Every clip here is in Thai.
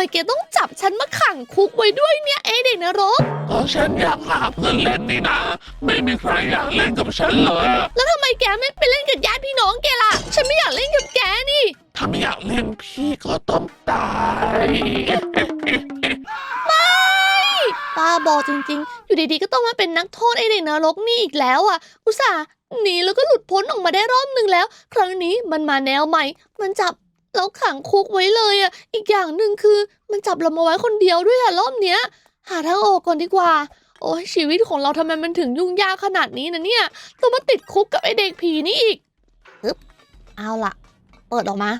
ไมแกต้องจับฉันมาขังคุกไว้ด้วยเนี่ยไอเด็กนรก ก็ฉันอยากหาเพื่อนเล่นนี่นะ ไม่มีใครอยากเล่นกับฉันเลยอะแล้วทำไมแกไม่ไปเล่นกับญาติพี่น้องแกล่ะ ฉันไม่อยากเล่นกับแกนี่ ถ้าไม่อยากเล่นพี่ก็ต้องตาย ป้าบอกจริงๆ อยู่ดีๆ ก็ต้องมาเป็นนักโทษไอเด็กนรกนี่อีกแล้วอะ อุตส่าห์หนีแล้วก็หลุดพ้นออกมาได้รอบหนึ่งแล้ว ครั้งนี้มันมาแนวใหม่ มันจับ เราขังคุกไว้เลยอะ อีกอย่างหนึ่งคือมันจับเรามาไว้คนเดียวด้วยอะรอบเนี้ย หาทางออกก่อนดีกว่า โอ้ยชีวิตของเราทำไมมันถึงยุ่งยากขนาดนี้นะเนี่ยต้องมาติดคุกกับไอเด็กผีนี่อีกฮึบเอาล่ะ เปิดออกมา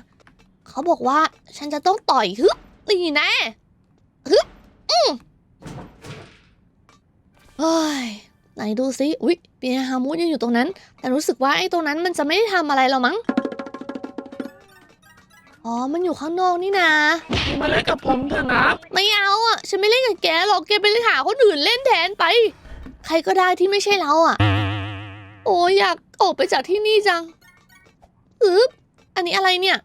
เขาบอกว่าฉันจะต้องต่อยฮึบนี่แน่ฮึบอืมเฮ้ยไหนดูซิ อุ๊ยเปียฮามูยังอยู่ตรงนั้น แต่รู้สึกว่าไอ้ตรงนั้นมันจะไม่ได้ทำอะไรเรามั้ง อ๋อ มันอยู่ข้างนอกนี่นาพี่มาเล่นกับผมเถอะนะไม่เอาอะ ฉันไม่เล่นกับแกหรอก แกไปหาคนอื่นเล่นแทนไป ใครก็ได้ที่ไม่ใช่เราอะ โอ้ยอยากออกไปจากที่นี่จังอึ๊บอันนี้อะไรเนี่ย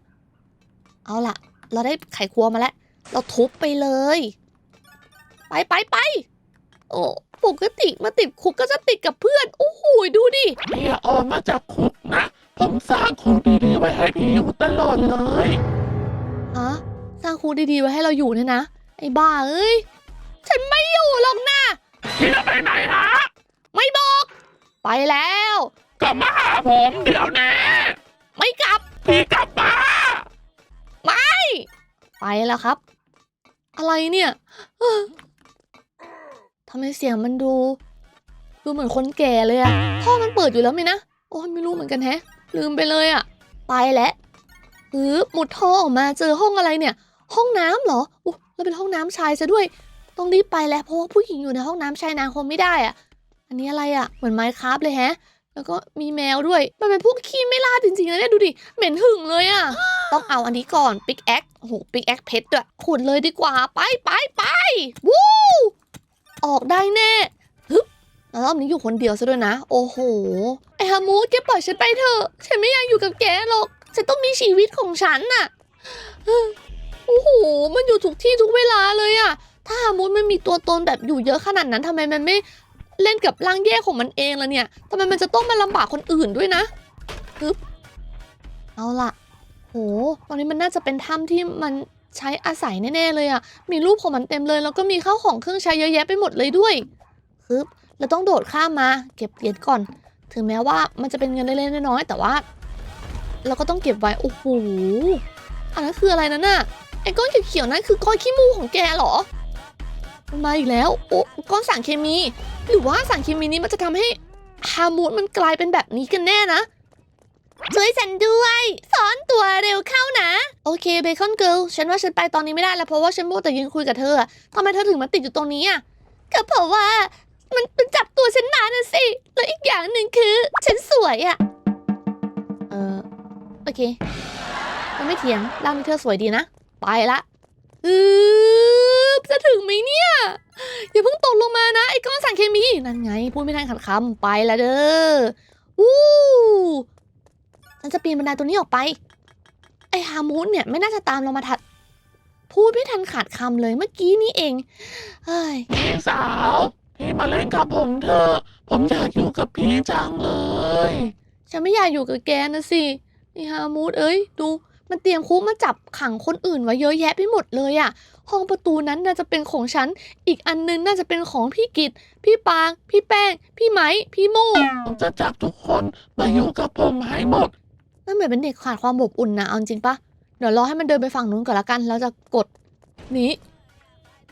เอาล่ะ เราได้ไขควงมาแล้ว เราทุบไปเลย ไปไปไป โอ้ปกติมาติดคุกก็จะติดกับเพื่อน โอ้โหดูดิพี่อย่าออกมาจากคุกนะ ผมสร้างคุกดีๆไว้ให้พี่อยู่ตลอดเลย ฮะสร้างคุกดีๆไว้ให้เราอยู่เนี่ยนะ ไอ้บ้าเอ้ย ฉันไม่อยู่หรอกนะพี่จะไปไหนฮะ ไม่บอก ไปแล้ว กลับมาหาผมเดี๋ยวแน่ไม่กลับ พี่กลับมาไปแล้วครับ อะไรเนี่ยเอ้อทำไมเสียงมันดู ดูเหมือนคนแก่เลยอะท่อมันเปิดอยู่แล้วไหมนะ โอ้ยไม่รู้เหมือนกันแฮะ ลืมไปเลยอะไปแล้วอือมุดท่อออกมาเจอห้องอะไรเนี่ย ห้องน้ำเหรออู้แล้วเป็นห้องน้ำชายซะด้วย ต้องรีบไปแล้วเพราะว่าผู้หญิงอยู่ในห้องน้ำชายนางคงไม่ได้อะอันนี้อะไรอะเหมือนไมค์ครับเลยแฮะ แล้วก็มีแมวด้วย มันเป็นพวกขี้ไม่ล่าจริงๆนะเนี่ยดูดิ เหม็นหึ่งเลยอะต้องเอาอันนี้ก่อนปิกแอคโอ้โหปิกแอคเพชรด้วยขุดเลยดีกว่าไปไปไปวู้ออกได้แน่ แล้วรอบนี้อยู่คนเดียวซะด้วยนะ โอ้โห ไอฮามูดแกปล่อยฉันไปเถอะ ฉันไม่อยากอยู่กับแกหรอก ฉันต้องมีชีวิตของฉันน่ะ โอ้โห มันอยู่ทุกที่ทุกเวลาเลยอะถ้าฮามูดมันมีตัวตนแบบอยู่เยอะขนาดนั้นทำไมมันไม่เล่นกับร่างแย่ของมันเองล่ะเนี่ยทำไมมันจะต้องมาลำบากคนอื่นด้วยนะฮึบเอาล่ะ โห ตอนนี้มันน่าจะเป็นถ้ำที่มันใช้อาศัยแน่ๆเลยอะมีรูปของมันเต็มเลย แล้วก็มีข้าวของเครื่องใช้เยอะแยะไปหมดเลยด้วยฮึบ เราต้องโดดข้ามมา เก็บเหรียญก่อน ถึงแม้ว่ามันจะเป็นเงินเล็กๆน้อยๆแต่ว่า เราก็ต้องเก็บไว้ โอ้โห อันนั้นคืออะไรนั่นน่ะ ไอ้ก้อนเขียวๆนั่นคือก้อนขี้มูของแกเหรอ มันมาอีกแล้ว โอ้ ก้อนสารเคมี หรือว่าสารเคมีนี้มันจะทำให้ฮาร์มูดมันกลายเป็นแบบนี้กันแน่นะ ช่วยฉันด้วยสอนตัวเร็วเข้านะ โอเคเบคอนเกิลฉันว่าฉันไปตอนนี้ไม่ได้แล้วเพราะว่าฉันโมวแต่ยืนคุยกับเธอทำไมเธอถึงมาติดอยู่ตรงนี้อะก็เพราะว่า มันมันจับตัวฉันมาน่ะสิ แล้วอีกอย่างหนึ่งคือ ฉันสวยอะเออโอเค มันไม่เถียงร่างนี้เธอสวยดีนะ ไปละอือจะถึงไหมเนี่ย อย่าเพิ่งตกลงมานะ ไอ้ก้อนสารเคมี นั่นไง พูดไม่ทันขัดคำไปละเด้อวู้ฉันจะปีนบันไดตัวนี้ออกไป ไอ้ฮามูนเนี่ยไม่น่าจะตามเรามาทัด พูดไม่ทันขาดคำเลยเมื่อกี้นี้เอง เฮ้ย สาว พี่มาเล่นกับผมเถอะ ผมอยากอยู่กับพี่จังเลย ฉันไม่อยากอยู่กับแกนะสิไอ้ฮามูดเอ้ย ดู มันเตรียมคุกมาจับขังคนอื่นไว้เยอะแยะไปหมดเลยอะห้องประตูนั้นน่าจะเป็นของฉัน อีกอันนึงน่าจะเป็นของพี่กิตพี่ปาง พี่แป้ง พี่ไหม พี่โมผมจะจับทุกคนมาอยู่กับผมให้หมด นั่นเหมือนเป็นเด็กขาดความอบอุ่นนะเอาจริงปะเดี๋ยวรอให้มันเดินไปฝั่งนู้นก่อนละกัน แล้วจะกดนี้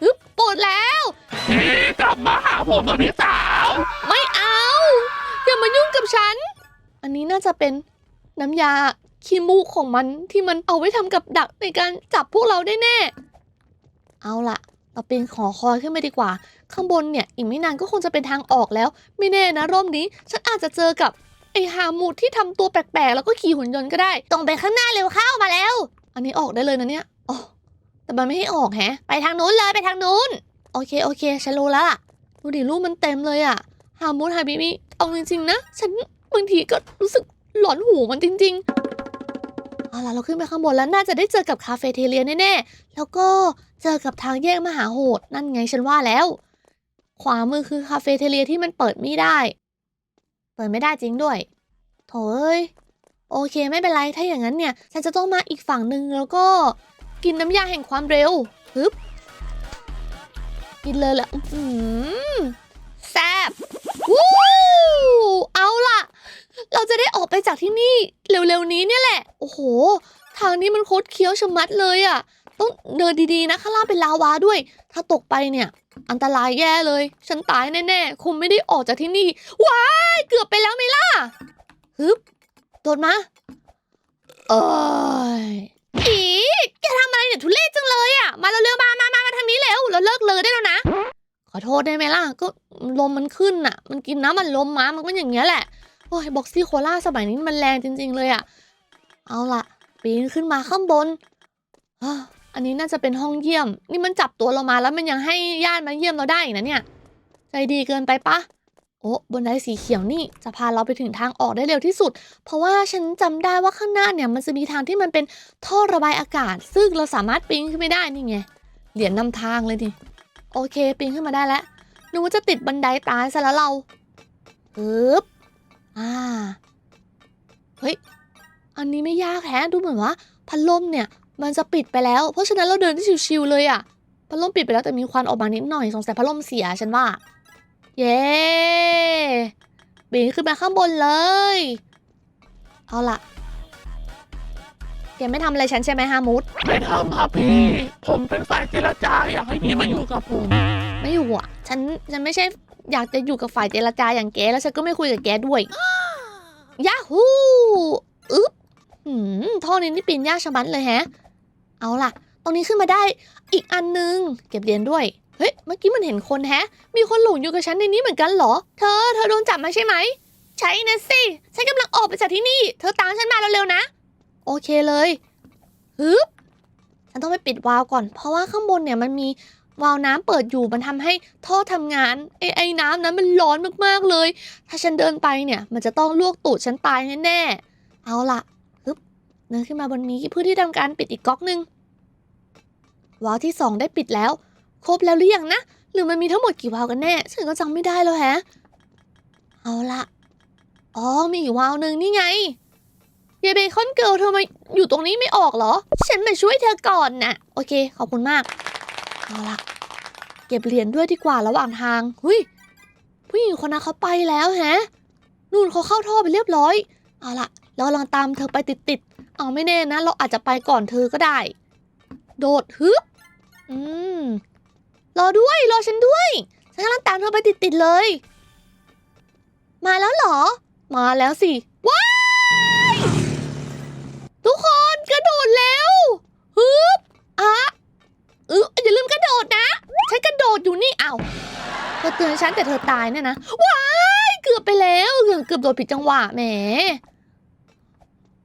ฮึบปลดแล้วพี่กลับมาหาผมกับพี่สาวไม่เอา อย่ามายุ่งกับฉัน อันนี้น่าจะเป็นน้ำยาขี้มูกของมันที่มันเอาไว้ทำกับดักในการจับพวกเราได้แน่ เอาล่ะ เราเป็นขอคอยขึ้นไปดีกว่า ข้างบนเนี่ยอีกไม่นานก็คงจะเป็นทางออกแล้ว ไม่แน่นะรอบนี้ ฉันอาจจะเจอกับไอฮามูดที่ทำตัวแปลกๆ แล้วก็ขี่หุ่นยนต์ก็ได้ตรงไปข้างหน้าเร็วเข้ามาแล้ว อันนี้ออกได้เลยนะเนี่ยอ๋อ แต่มันไม่ให้ออกแฮะ ไปทางนู้นเลยไปทางนู้น โอเคโอเคฉันรู้แล้วล่ะ ดูดิรูปมันเต็มเลยอะฮามูดฮาบิบิเอาจริงๆนะ ฉันบางทีก็รู้สึกหลอนหูมันจริง ๆ เอาล่ะเราขึ้นไปข้างบนแล้วน่าจะได้เจอกับคาเฟ่เทเลียแน่ๆ แล้วก็เจอกับทางแยกมหาโหด นั่นไงฉันว่าแล้ว ขวามือคือคาเฟ่เทเลียที่มันเปิดไม่ได้ เปิดไม่ได้จริงด้วย โถเอ้ยโอเคไม่เป็นไรถ้าอย่างนั้นเนี่ย ฉันจะต้องมาอีกฝั่งหนึ่งแล้วก็ กินน้ำยาแห่งความเร็วฮึบกินเลยแหละอื้อหือแซ่บวู้เอาล่ะ เราจะได้ออกไปจากที่นี่เร็วๆนี้เนี่ยแหละ โอ้โห ทางนี้มันโคตรเคี้ยวชะมัดเลยอะ่ะ ต้องเดินดีๆนะข้างล่างเป็นลาวาด้วย ถ้าตกไปเนี่ย อันตรายแย่เลย ฉันตายแน่ๆ คงไม่ได้ออกจากที่นี่ ว้าย เกือบไปแล้วไหมล่ะฮึบโดดมา เอ้ย ษได้ไหมล่ะ ก็ลมมันขึ้นอะ มันกินน้ำมันลมมามันก็อย่างเงี้ยแหละ โอ้ยบ็อกซี่โคล่าสมัยนี้มันแรงจริง ๆ เลยอะ่ะ เอาล่ะ ปีนขึ้นมาข้างบน อันนี้น่าจะเป็นห้องเยี่ยม นี่มันจับตัวเรามาแล้วมันยังให้ญาติมาเยี่ยมเราได้อีกนะเนี่ย ใจดีเกินไปปะโอ้บนไดสีเขียวนี่จะพาเราไปถึงทางออกได้เร็วที่สุด เพราะว่าฉันจำได้ว่าข้างหน้าเนี่ยมันจะมีทางที่มันเป็นท่อระบายอากาศ ซึ่งเราสามารถปีนขึ้นไม่ได้นี่ไง เหรียญนำทางเลยดิ โอเคปีนขึ้นมาได้แล้วหนึกว่าจะติดบันไดตายซะแล้วเราปึ๊บอ่าเฮ้ยอันนี้ไม่ยากแฮะดูเหมือนว่าพัดลมเนี่ย มันจะปิดไปแล้ว เพราะฉะนั้นเราเดินได้ชิวๆเลยอะพัดลมปิดไปแล้วแต่มีควันออกมานิดหน่อยสงสัยพัดลมเสียฉันว่า เย้ปีนขึ้นมาข้างบนเลย เอาล่ะ แกไม่ทำอะไรฉันใช่ไหมฮามุดไม่ทำครับพี่ ผมเป็นฝ่ายเจรจาอยากให้พี่มาอยู่กับผม ไม่อยู่อะ ฉันฉันไม่ใช่อยากจะอยู่กับฝ่ายเจรจาอย่างแกแล้วฉันก็ไม่คุยกับแกด้วยยาฮูอึ๊บหืมท่อนี้นี่ปีนยากชะมัดเลยแฮะ เอาล่ะ ตรงนี้ขึ้นมาได้อีกอันนึง เก็บเหรียญด้วย เฮ้ย เมื่อกี้มันเห็นคนแฮะ มีคนหลงอยู่กับฉันในนี้เหมือนกันเหรอ เธอ เธอโดนจับมาใช่ไหม ใช่นะสิ ฉันกำลังออกไปจากที่นี่ เธอตามฉันมาเร็วๆนะ โอเคเลยฮึบฉันต้องไปปิดวาล์วก่อน เพราะว่าข้างบนเนี่ยมันมีวาล์วน้ำเปิดอยู่มันทำให้ท่อทำงานไอ้ไอ้น้ำนั้นมันร้อนมากๆเลย ถ้าฉันเดินไปเนี่ย มันจะต้องลวกตูดฉันตายแน่ๆเอาล่ะฮึบเดินขึ้นมาบนนี้เพื่อที่ทำการปิดอีกก๊อกหนึ่งวาล์วที่สองได้ปิดแล้ว ครบแล้วหรือยังนะหรือมันมีทั้งหมดกี่วาล์วกันแน่ฉันก็จำไม่ได้แล้วแฮะเอาล่ะอ๋อมีอีกวาล์วหนึ่งนี่ไง ยายเบคอนเกิลเธอมาอยู่ตรงนี้ไม่ออกเหรอ ฉันมาช่วยเธอก่อนนะโอเค ขอบคุณมาก เอาล่ะเก็บเหรียญด้วยดีกว่าระหว่างทางหุยผู้หญิงคนนั้นเขาไปแล้วแฮะ นู่นเขาเข้าท่อไปเรียบร้อย เอาล่ะเรากำลังตามเธอไปติดๆ เอาไม่แน่นะ เราอาจจะไปก่อนเธอก็ได้ โดดฮึบ อืม รอด้วย รอฉันด้วย ฉันกำลังตามเธอไปติดๆเลย มาแล้วเหรอ มาแล้วสิ ว้าย ทุกคนกระโดดแล้วฮึบอะ เอออย่าลืมกระโดดนะฉันกระโดดอยู่นี่เอาเธอเตือนฉันแต่เธอตายเนี่ยนะว้ายเกือบไปแล้วเกือบเกือบโดดผิดจังหวะแหม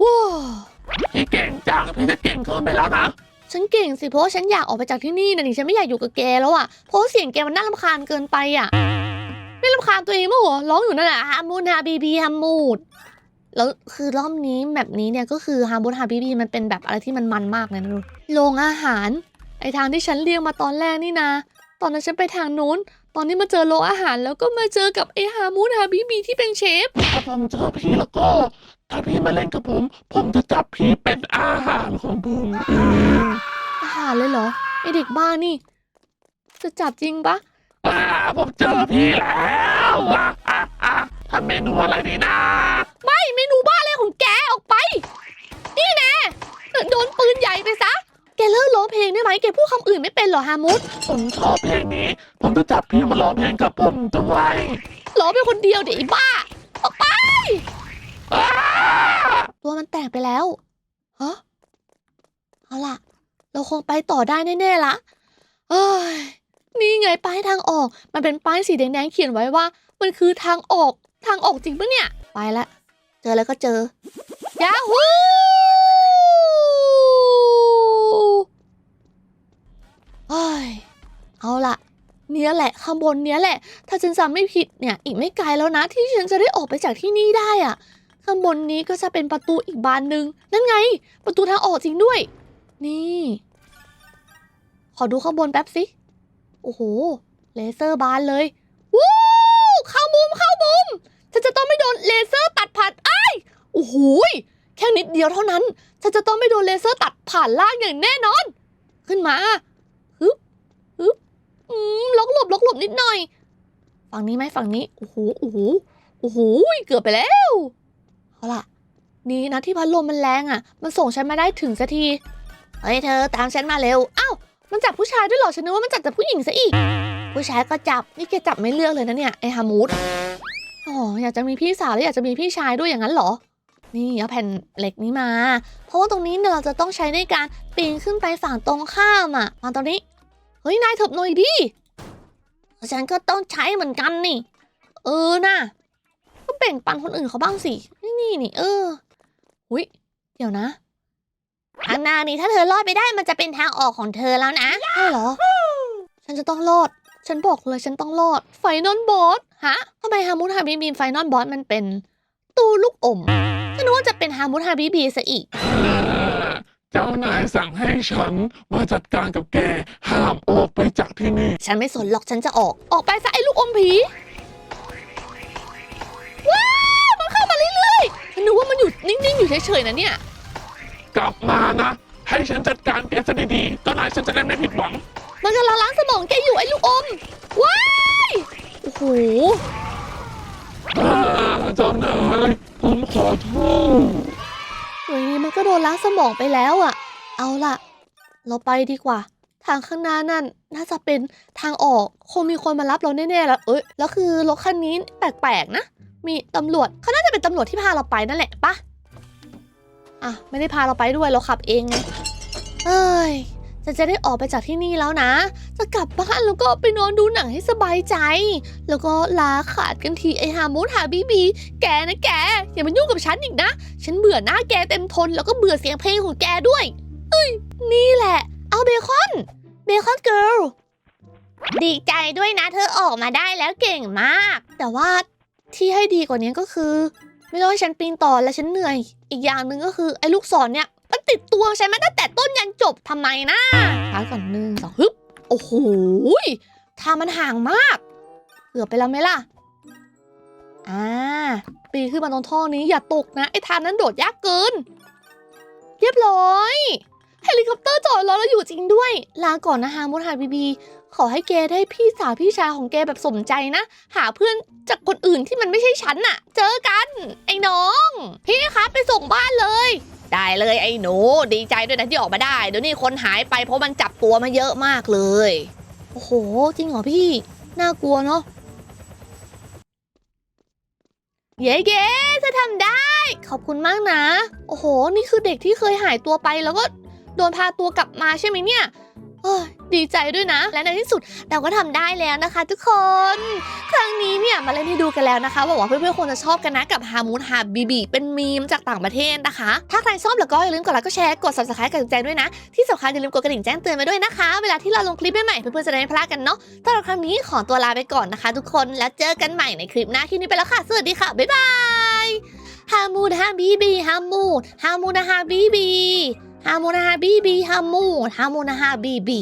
ว้าวพี่เก่งจังพี่จะเก่งเกินไปแล้วนะฉันเก่งสิเพราะว่าฉันอยากออกไปจากที่นี่นะนี่ฉันไม่อยากอยู่กับแกแล้วอะเพราะว่าเสียงแกมันน่ารำคาญเกินไปอะไม่รำคาญตัวเองมั้งเหรอร้องอยู่นั่นแหละฮามูนฮาบีบีฮามูดแล้วคือรอบนี้แบบนี้เนี่ยก็คือฮามูนฮาบีบีมันเป็นแบบอะไรที่มันมันมากเลยนะลูกโรงอาหารไอ ทางที่ฉันเรียงมาตอนแรกนี่นะตอนนั้นฉันไปทางนู้น ตอนนี้มาเจอโรงอาหารแล้วก็มาเจอกับไอฮามูนฮาบีบีที่เป็นเชฟ ถ้าผมเจอพี่แล้วก็ ถ้าพี่มาเล่นกับผม ผมจะจับพี่เป็นอาหารของผมเองอาหารเลยเหรอไอเด็กบ้านี่ จะจับจริงปะอ่าผมเจอพี่แล้วอะอะอะทำเมนูอะไรดีนะไม่เมนูบ้าอะไรของแกออกไป นี่แน่โดนปืนใหญ่ไปซะแก เลิกร้องเพลงได้ไหมแกพูดคำอื่นไม่เป็นเหรอฮามุดผมชอบเพลงนี้ ผมจะจับพี่มาร้องเพลงกับผมด้วยร้องเป็นคนเดียวเดี๋ยวไอ้บ้า ออกไปอ่าตัวมันแตกไปแล้วฮะเอาล่ะ เราคงไปต่อได้แน่ๆละเอ้ยนี่ไงป้ายทางออก มันเป็นป้ายสีแดงๆเขียนไว้ว่า มันคือทางออก ทางออกจริงปะเนี่ย ไปละ เจอแล้วก็เจอ ยาฮูเฮ้ย เอาล่ะ เนี้ยแหละข้างบนเนี้ยแหละ ถ้าฉันจำไม่ผิดเนี่ยอีกไม่ไกลแล้วนะ ที่ฉันจะได้ออกไปจากที่นี่ได้อะข้างบนนี้ก็จะเป็นประตูอีกบานหนึ่งนั่นไง ประตูทางออกจริงด้วย นี่ ขอดูข้างบนแป๊บสิโอ้โหเลเซอร์บานเลยวู้เข้ามุมเข้ามุมฉันจะต้องไม่โดนเลเซอร์ตัดผ่านไอ้โอ้โหยแค่นิดเดียวเท่านั้น ฉันจะต้องไม่โดนเลเซอร์ตัดผ่านล่างอย่างแน่นอน ขึ้นมา ล็อกหลบล็อกหลบนิดหน่อย ฝั่งนี้ไหมฝั่งนี้ โอ้โห โอ้โห โอ้โห เกือบไปแล้ว เอาล่ะ นี่นะที่พัดลมมันแรงอะ มันส่งฉันมาได้ถึงสักที เฮ้ยเธอตามฉันมาเร็ว อ้าว มันจับผู้ชายด้วยเหรอ ฉันนึกว่ามันจับแต่ผู้หญิงซะอีก ผู้ชายก็จับ นี่แกจับไม่เลือกเลยนะเนี่ยไอ้ฮามูดอ๋ออยากจะมีพี่สาวแล้วอยากจะมีพี่ชายด้วยอย่างนั้นเหรอ นี่เอาแผ่นเหล็กนี้มา เพราะว่าตรงนี้เนี่ยเราจะต้องใช้ในการปีนขึ้นไปฝั่งตรงข้ามอะมาตรงนี้ ฮ้ย นายเถิบหน่อยดิฉันก็ต้องใช้เหมือนกันนี่ เออน่ะก็แบ่งปันคนอื่นเขาบ้างสิ นี่นี่นี่เออหุยเดี๋ยวนะทางหน้านี้ถ้าเธอรอดไปได้มันจะเป็นทางออกของเธอแล้วนะใช่เหรอ ฉันจะต้องรอด ฉันบอกเลยฉันต้องรอด ไฟนอลบอสฮะทำไมฮามุดฮาบิบีไฟนอลบอสมันเป็น ตู้ลูกอมฉันนึกว่าจะเป็นฮามุดฮาบิบีซะอีก เจ้านายสั่งให้ฉันมาจัดการกับแก ห้ามออกไปจากที่นี่ ฉันไม่สนหรอกฉันจะออก ออกไปซะไอ้ลูกอมผี ว้าวมันเข้ามาเรื่อยๆฉันนึกว่ามันอยู่นิ่งๆ อยู่เฉยๆนะเนี่ย กลับมานะ ให้ฉันจัดการแกซะดีๆเจ้านายฉันจะได้ไม่ผิดหวัง มันกำลังล้างสมองแกอยู่ไอ้ลูกอม ว้ายโอ้โห อ่าเจ้านายผมขอโทษ เฮ้ยมันก็โดนล้างสมองไปแล้วอะเอาล่ะ เราไปดีกว่า ทางข้างหน้านั่น น่าจะเป็นทางออก คงมีคนมารับเราแน่ๆแล้ว เอ้ย แล้วคือรถคันนี้แปลกๆนะ มีตำรวจเขาน่าจะเป็นตำรวจที่พาเราไปนั่นแหละปะอะ ไม่ได้พาเราไปด้วย เราขับเองไงเอ้ย จะจะได้ออกไปจากที่นี่แล้วนะ จะกลับบ้านแล้วก็ไปนอนดูหนังให้สบายใจ แล้วก็ลาขาดกันทีไอฮามูดฮาบีบี แกนะแก อย่ามายุ่งกับฉันอีกนะ ฉันเบื่อหน้าแกเต็มทนแล้วก็เบื่อเสียงเพลงของแกด้วย เอ้ย นี่แหละ เอาเบคอนเบคอนเกิร์ลดีใจด้วยนะเธอออกมาได้แล้วเก่งมาก แต่ว่าที่ให้ดีกว่านี้ก็คือ ไม่ต้องให้ฉันปีนต่อและฉันเหนื่อย อีกอย่างหนึ่งก็คือไอ้ลูกศรเนี่ย ติดตัวฉันมาตั้งแต่ต้นยันจบทำไมนะช้าก่อนหนึ่งสองฮึบโอ้โหยทางมันห่างมาก เกือบไปแล้วไหมล่ะ อ่า ปีนขึ้นมาตรงท่อนี้อย่าตกนะ ไอ้ทางนั้นโดดยากเกิน เรียบร้อยเฮลิคอปเตอร์จอดรอเราอยู่จริงด้วย ลาก่อนนะฮามุดฮาบีบี ขอให้แกได้พี่สาวพี่ชายของแกแบบสมใจนะ หาเพื่อนจากคนอื่นที่มันไม่ใช่ฉันน่ะ เจอกัน ไอ้น้อง พี่ครับไปส่งบ้านเลย ได้เลยไอ้หนู ดีใจด้วยนะที่ออกมาได้เดี๋ยวนี้คนหายไปเพราะมันจับตัวมาเยอะมากเลย โอ้โห จริงเหรอพี่ น่ากลัวเนาะเย้เย้เธอทำได้ ขอบคุณมากนะ โอ้โห นี่คือเด็กที่เคยหายตัวไปแล้วก็โดนพาตัวกลับมาใช่ไหมเนี่ยเอ้ย ดีใจด้วยนะ และในที่สุดเราก็ทำได้แล้วนะคะ ทุกคน ครั้งนี้เนี่ยมาเล่นให้ดูกันแล้วนะคะหวังว่าเพื่อนๆคงจะชอบกันนะกับฮามูนฮาบีบีเป็นมีมจากต่างประเทศนะคะ ถ้าใครชอบแล้วก็อย่าลืมกดไลค์กดแชร์กด subscribe กดติดใจด้วยนะ ที่สำคัญอย่าลืมกดกระดิ่งแจ้งเตือนมาด้วยนะคะ เวลาที่เราลงคลิปใหม่ๆเพื่อนๆจะได้ไม่พลาดกันเนาะสำหรับครั้งนี้ขอตัวลาไปก่อนนะคะ ทุกคนแล้วเจอกันใหม่ในคลิปหน้าคลิปนี้ไปแล้วค่ะสวัสดีค่ะบ๊ายบายฮามูนฮาบีบีฮามูนฮามูนฮาบีบีฮามูนฮาบีบีฮามูนฮามูนฮาบีบี